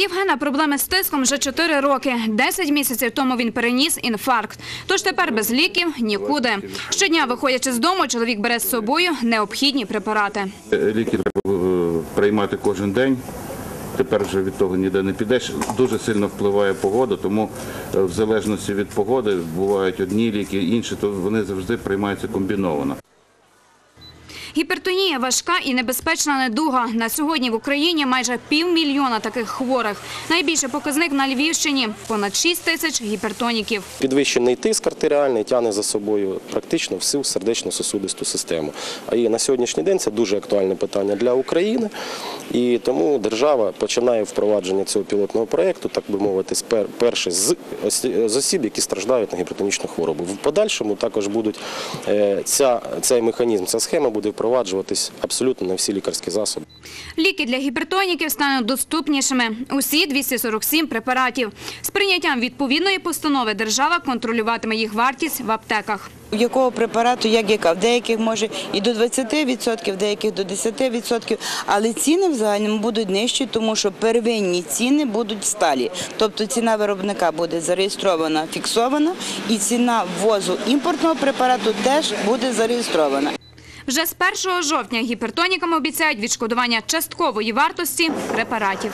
Євгена проблеми з тиском вже 4 роки. 10 місяців тому він переніс інфаркт. Тож тепер без ліків нікуди. Щодня, виходячи з дому, чоловік бере з собою необхідні препарати. Е, Ліки треба е, приймати кожен день. Тепер вже від того ніде не підеш. Дуже сильно впливає погода, тому е, в залежності від погоди бувають одні ліки, інші, то вони завжди приймаються комбіновано. Гіпертонія – важка і небезпечна недуга. На сьогодні в Україні майже півмільйона таких хворих. Найбільший показник на Львівщині – понад 6 тисяч гіпертоніків. Підвищений тиск артеріальний тягне за собою практично всю сердечно-сосудисту систему. А і на сьогоднішній день це дуже актуальне питання для України. І тому держава починає впровадження цього пілотного проєкту, так би мовити, перше з з осіб, які страждають на гіпертонічну хворобу. В подальшому також будуть е, ця, цей механізм, ця схема буде впроваджуватись абсолютно на всі лікарські засоби. Ліки для гіпертоніків стануть доступнішими. Усі 247 препаратів. З прийняттям відповідної постанови держава контролюватиме їх вартість в аптеках. Якого препарату, як яка, в деяких може і до 20%, в деяких до 10%, але ціни в загальному будуть нижчі, тому що первинні ціни будуть сталі. Тобто ціна виробника буде зареєстрована, фіксована, і ціна ввозу імпортного препарату теж буде зареєстрована. Вже з 1 жовтня гіпертонікам обіцяють відшкодування часткової вартості препаратів.